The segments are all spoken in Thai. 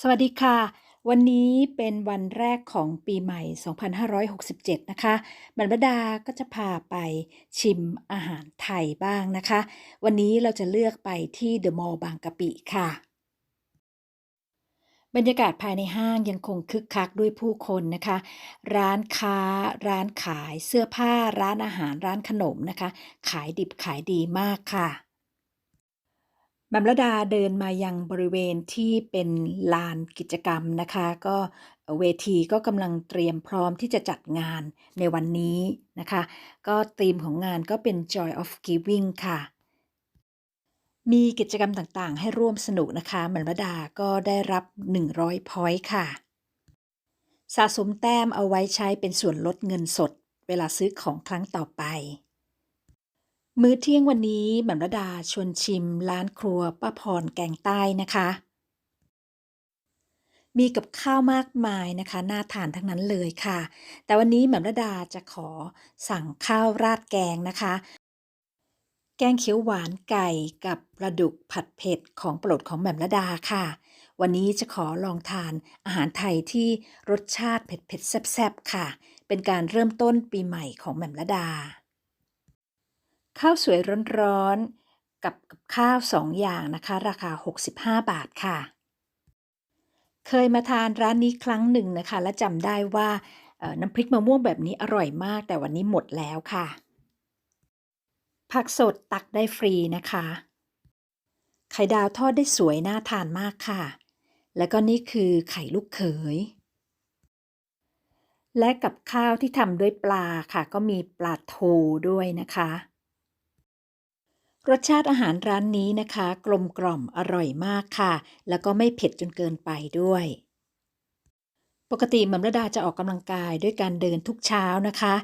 สวัสดีค่ะ วันนี้เป็นวันแรกของปีใหม่ 2567 นะคะบรรดาก็จะพาไปชิมอาหารไทยบ้างนะคะ วันนี้เราจะเลือกไปที่เดอะมอลล์บางกะปิค่ะ บรรยากาศภายในห้างยังคงคึกคักด้วยผู้คนนะคะ ร้านค้า ร้านขายเสื้อผ้า ร้านอาหาร ร้านขนมนะคะ ขายดิบขายดีมากค่ะ แมมระดาเดินมายังบริเวณที่เป็นลานกิจกรรมนะคะ ก็เวทีก็กำลังเตรียมพร้อมที่จะจัดงานในวันนี้นะคะ ก็ธีมของงานก็เป็น Joy of Giving ค่ะ มีกิจกรรมต่างๆ ให้ร่วมสนุกนะคะแมมระดาก็ได้รับ 100 พอยต์ค่ะ สะสมแต้มเอาไว้ใช้เป็นส่วนลดเงินสด เวลาซื้อของครั้งต่อไป มื้อเที่ยงวันนี้แหม่มระดาชวนชิมร้านครัวป้าพรแกงใต้นะคะ มีกับข้าวมากมายนะคะน่าทานทั้งนั้นเลยค่ะ แต่วันนี้แหม่มระดาจะขอสั่งข้าวราดแกงนะคะ แกงเขียวหวานไก่กับปลาดุกผัดเผ็ดของโปรดของแหม่มระดาค่ะ วันนี้จะขอลองทานอาหารไทยที่รสชาติเผ็ดๆแซ่บๆค่ะ เป็นการเริ่มต้นปีใหม่ของแหม่มระดา ข้าวสวยร้อนๆกับกับข้าว2อย่างนะคะ ราคา 65 บาทค่ะ เคยมาทานร้านนี้ครั้งหนึ่งนะคะ และจำได้ว่าน้ำพริกมะม่วงแบบนี้อร่อยมาก แต่วันนี้หมดแล้วค่ะ ผักสดตักได้ฟรีนะคะ ไข่ดาวทอดได้สวยน่าทานมากค่ะ แล้วก็นี่คือไข่ลูกเขย และกับข้าวที่ทำด้วยปลาค่ะ ก็มีปลาทูด้วยนะคะ รสชาติอาหารร้านนี้นะคะ กลมกล่อมอร่อยมากค่ะ แล้วก็ไม่เผ็ดจนเกินไปด้วย ปกติหม่ำระดาจะออกกำลังกายด้วยการเดินทุกเช้านะคะ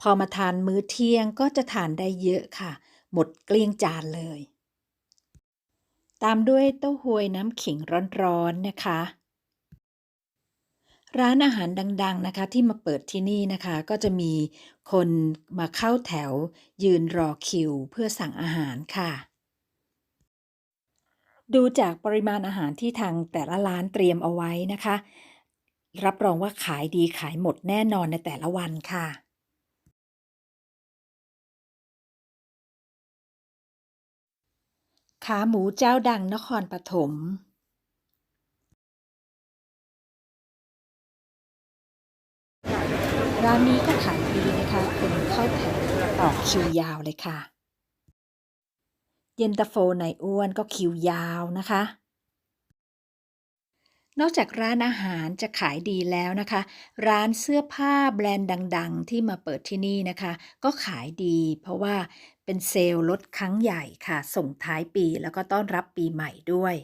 พอมาทานมื้อเที่ยงก็จะทานได้เยอะค่ะ หมดเกลี้ยงจานเลย ตามด้วยเต้าหวยน้ำขิงร้อนๆนะคะ ร้านอาหารดัง ๆนะคะ ที่มาเปิดที่นี่นะคะ ก็จะมีคนมาเข้าแถว ยืนรอคิว เพื่อสั่งอาหารค่ะ ดูจากปริมาณอาหารที่ทางแต่ละร้านเตรียมเอาไว้นะคะ รับรองว่าขายดีขายหมดแน่นอนในแต่ละวันค่ะขาหมูเจ้าดังนครปฐม ร้านนี้ก็ขายดีนะคะคนเข้าแถวต่อคิวยาวเลยค่ะ เย็นตาโฟในอ้วนก็คิวยาวนะคะ นอกจากร้านอาหารจะขายดีแล้วนะคะ ร้านเสื้อผ้าแบรนด์ดัง ๆ ที่มาเปิดที่นี่นะคะ ก็ขายดี เพราะว่าเป็นเซลล์ลดครั้งใหญ่ค่ะ ส่งท้ายปีแล้วก็ต้อนรับปีใหม่ด้วย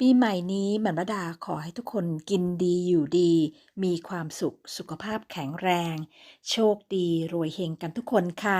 ปีใหม่นี้หม่มระดาขอให้ทุกคนกินดีอยู่ดี มีความสุขสุขภาพแข็งแรง โชคดีรวยเฮงกันทุกคนค่ะ